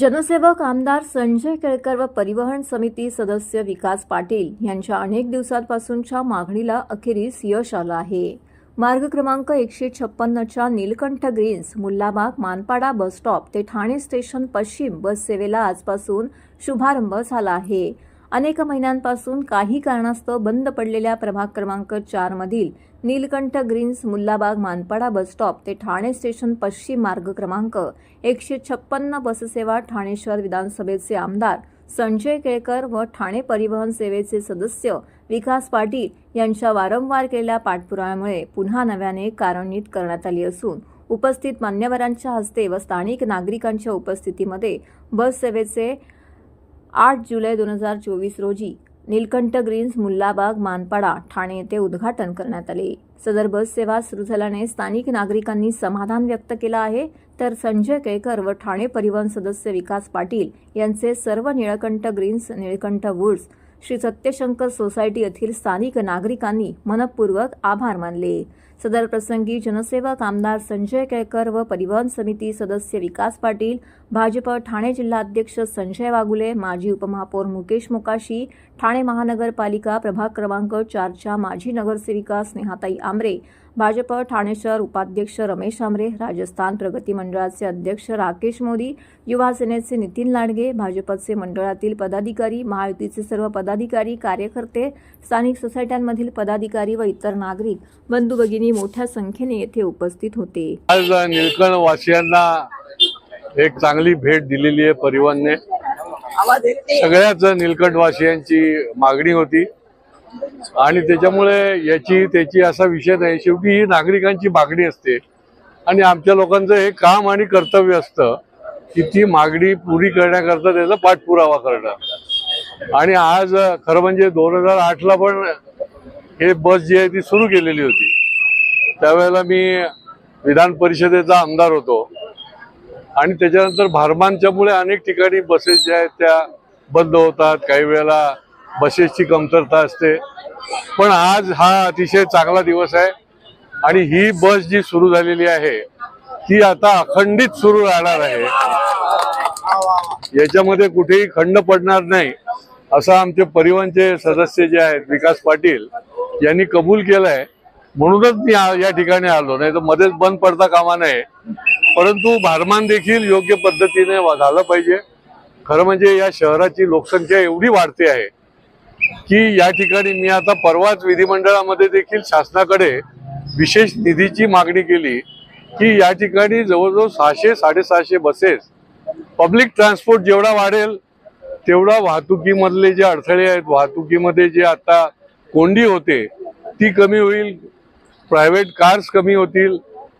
जनसेवक आमदार संजय केळकर व परिवहन समिती सदस्य विकास पाटील यांच्या अनेक दिवसांपासूनच्या मागणीला अखेरीस यश आलं आहे. मार्ग क्रमांक एकशे छप्पन्नच्या Neelkanth greens Mullabagh Manpada bus stop ते ठाणे स्टेशन पश्चिम बस सेवेला आजपासून शुभारंभ झाला आहे. अनेक महिन्यांपासून काही कारणास्तव बंद पडलेल्या प्रभाग क्रमांक चारमधील Neelkanth greens Mullabagh Manpada bus stop ते ठाणे स्टेशन पश्चिम मार्ग क्रमांक एकशे छप्पन्न बससेवा ठाणे शहर विधानसभेचे आमदार संजय केळकर व ठाणे परिवहन सेवेचे सदस्य विकास पाटील यांच्या वारंवार केलेल्या पाठपुराव्यामुळे पुन्हा नव्याने कार्यान्वित करण्यात आली असून उपस्थित मान्यवरांच्या हस्ते व स्थानिक नागरिकांच्या उपस्थितीमध्ये बस सेवेचे आठ जुलै दोन हजार चोवीस रोजी नीलकंठ ग्रीन्स मुल्लाबाग मानपाडा ठाणे येथे उद्घाटन करण्यात आले. सदर बस सेवा सुरू झाल्याने स्थानिक नागरिकांनी समाधान व्यक्त केलं आहे. तर संजय केळकर व ठाणे परिवहन सदस्य विकास पाटील यांचे सर्व Nilkanth greens Nilkanth woods Shri Satyashankar society येथील स्थानिक नागरिकांनी मनपूर्वक आभार मानले. सदर प्रसंगी जनसेवक आमदार संजय केळकर व परिवहन समिती सदस्य विकास पाटील भाजप ठाणे जिल्हाध्यक्ष संजय वागुले माजी उपमहापौर मुकेश मोकाशी ठाणे महानगरपालिका प्रभाग क्रमांक चारच्या माजी नगरसेविका स्नेहाताई आमरे भाजप ठाणे शहर उपाध्यक्ष रमेश आमरे राजस्थान प्रगती मंडळाचे अध्यक्ष राकेश मोदी युवा सेनेचे नितीन लांडगे भाजपचे मंडळातील पदाधिकारी महायुतीचे सर्व पदाधिकारी कार्यकर्ते स्थानिक सोसायट्यांमधील पदाधिकारी व इतर नागरिक बंधू भगिनी मोठ्या संख्येने येथे उपस्थित होते. आज निलकंठ वासियांना एक चांगली भेट दिलेली आहे परिवहनने सगळ्याच निलकंठ वासियांची मागणी होती. आणि त्याच्यामुळे याची त्याची असा विषय नाही. शेवटी ही नागरिकांची मागणी असते. आणि आमच्या लोकांचं हे काम आणि कर्तव्य असतं की ती मागणी पुरी करण्याकरता त्याचा पाठपुरावा करणं. आणि आज खरं म्हणजे दोन हजार आठला पण हे बस जी आहे ती सुरू केलेली होती. त्यावेळेला मी विधान परिषदेचा आमदार होतो. आणि त्याच्यानंतर भारमांच्यामुळे अनेक ठिकाणी बसेस ज्या आहेत त्या बंद होतात. काही वेळेला बसेसची कमतरता असते. पण आज हा अतिशय चांगला दिवस आहे. आणि ही बस जी सुरू झालेली आहे ती आता अखंडित सुरू राहणार आहे. याच्यामध्ये कुठेही खंड पडणार नाही असं आमचे परिवहनचे सदस्य जे आहेत विकास पाटील यांनी कबूल केलं आहे म्हणूनच मी या ठिकाणी आलो. नाही तर मध्येच बंद पडता कामा नये. परंतु भारमान देखील योग्य पद्धतीने झालं पाहिजे. खरं म्हणजे या शहराची लोकसंख्या एवढी वाढते आहे की या ठिकाणी मी आता परवाच विधिमंडळामध्ये देखील शासनाकडे विशेष निधीची मागणी केली की या ठिकाणी जवळजवळ सहाशे साडेसहाशे बसेस पब्लिक ट्रान्सपोर्ट जेवढा वाढेल तेवढा वाहतुकीमधले जे अडथळे आहेत वाहतुकीमध्ये जे आता कोंडी होते ती कमी होईल. प्रायव्हेट कार्स कमी होतील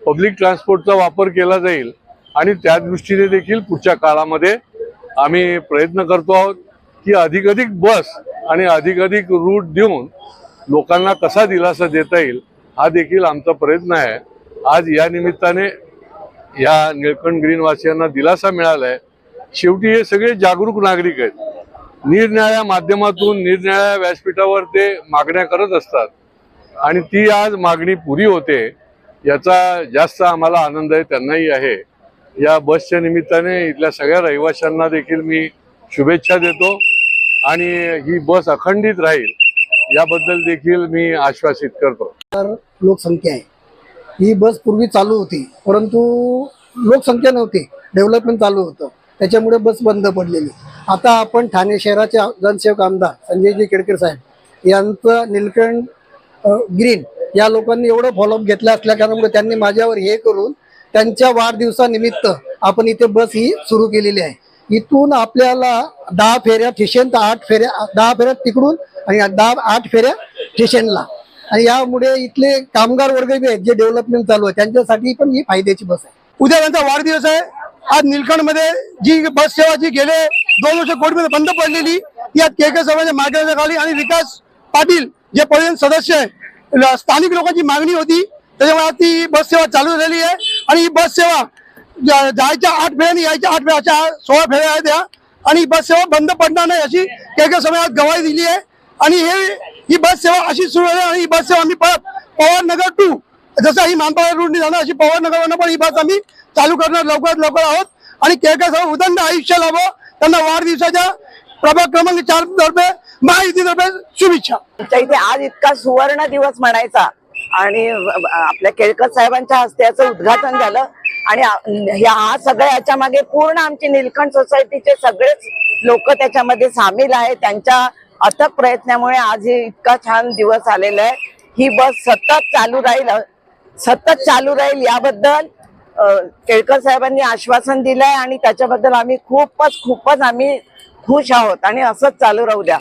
पब्लिक ट्रान्सपोर्टचा वापर केला जाईल आणि त्या दृष्टीने देखील पुढच्या काळामध्ये आम्ही प्रयत्न करतो आहोत की अधिकाधिक बस आणि अधिकाधिक रूट देऊन लोकांना कसा दिलासा देता येईल हा देखील आमचा प्रयत्न आहे. आज या निमित्ताने या निळकंठ ग्रीनवासियांना दिलासा मिळाला आहे शेवटी हे सगळे जागरूक नागरिक आहेत. निरनिराळ्या माध्यमातून निरनिराळ्या व्यासपीठावर ते मागण्या करत असतात. आणि ती आज मागणी पुरी होते याचा जास्त आम्हाला आनंद आहे त्यांनाही आहे. या बसच्या निमित्ताने इथल्या सगळ्या रहिवाशांना देखील मी शुभेच्छा देतो आणि ही बस अखंडित राहील याबद्दल देखील मी आश्वासित करतो. तर लोकसंख्या आहे. ही बस पूर्वी चालू होती परंतु लोकसंख्या नव्हती डेव्हलपमेंट चालू होतं. त्याच्यामुळे बस बंद पडलेली. आता आपण ठाणे शहराचे जनसेवक आमदार संजयजी केडकर साहेब यांचं निलकंठ ग्रीन या लोकांनी एवढं फॉलोअप घेतलं असल्या कारणामुळे त्यांनी माझ्यावर हे करून त्यांच्या वाढदिवसानिमित्त आपण इथे बस ही सुरू केलेली आहे. इथून आपल्याला दहा फेऱ्या स्टेशन तर आठ फेऱ्या दहा फेऱ्या तिकडून आणि दहा आठ फेऱ्या स्टेशनला आणि यामुळे इथले कामगार वर्ग बी आहेत जे डेव्हलपमेंट चालू आहे त्यांच्यासाठी पण ही फायद्याची बस आहे. उद्या त्यांचा वाढदिवस आहे. आज निलखंडमध्ये जी बस सेवा जी गेले दोन वर्ष कोटीमध्ये बंद पडलेली ती आज के समाजाच्या मार्गदर्शनाखाली आणि विकास पाटील जे परिवहन सदस्य आहे स्थानिक लोकांची मागणी होती त्याच्यामुळे ती बस सेवा चालू झालेली आहे. आणि ही बस सेवा जायच्या आठ फेऱ्याने यायच्या आठ फेऱ्या अशा सोळा फेऱ्या आहेत त्या. आणि ही बस सेवा बंद पडणार नाही अशी केक समयात गवाही दिली आहे. आणि हे ही बस सेवा अशी सुरू आहे आणि ही बस सेवा आम्ही परत पवार नगर टू जसं ही मानपाडा रूटनी जाणार अशी पवार नगरवरनं पण ही बस आम्ही चालू करणार लवकरात लवकर आहोत. आणि केळकर सर्व उदंड आयुष्य लाभो त्यांना वाढदिवसाच्या प्रभाग क्रमांक चार तर्फे शुभेच्छा. इथे आज इतका सुवर्ण दिवस म्हणायचा. आणि आपल्या केळकर साहेबांच्या हस्ते याचं उद्घाटन झालं. आणि ह्या हा सगळ्या याच्या मागे पूर्ण आमची निलखंड सोसायटीचे सगळेच लोक त्याच्यामध्ये सामील आहेत. त्यांच्या अथक प्रयत्नामुळे आज हे इतका छान दिवस आलेला आहे. ही बस सतत चालू राहील सतत चालू राहील याबद्दल केळकर साहेबांनी आश्वासन दिलंय. आणि त्याच्याबद्दल आम्ही खूपच खूपच आम्ही खुश आहोत. आणि असंच चालू राहू द्या.